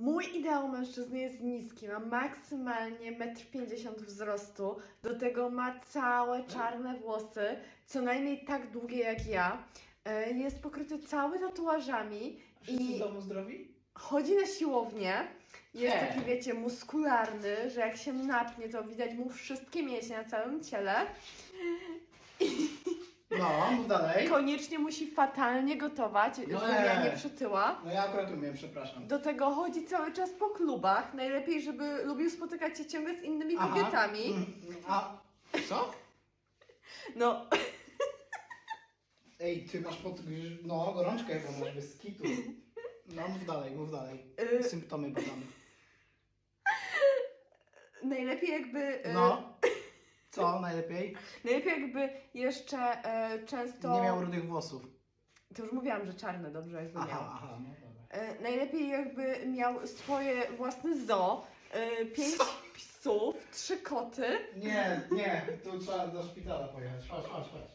Mój ideał mężczyzny jest niski, ma maksymalnie 1,50 m wzrostu, do tego ma całe czarne włosy, co najmniej tak długie jak ja. E, Jest pokryty cały tatuażami Wszyscy I- domu zdrowi? chodzi na siłownię. Jest Nie. taki, wiecie, muskularny, że jak się napnie, to widać mu wszystkie mięśnie na całym ciele. No, mów dalej. Koniecznie musi fatalnie gotować, No żebym ja nie. nie przytyła. No ja akurat umiem, przepraszam. Do tego chodzi cały czas po klubach. Najlepiej, żeby lubił spotykać się ciągle z innymi Aha. kobietami. Mm, A co? No, Ej, ty masz pod... No, gorączkę chyba masz bez kitu. No, mów dalej, mów dalej. y, Symptomy badamy. najlepiej jakby. y, No. Najlepiej? Najlepiej jakby jeszcze e, często. Nie miał rudych włosów. To już mówiłam, że czarne dobrze jakby miał. Aha, aha, no dobra. E, najlepiej jakby miał swoje własne zoo. E, pięć psów, trzy koty. Nie, nie, tu trzeba do szpitala pojechać. Chodź, chodź, chodź.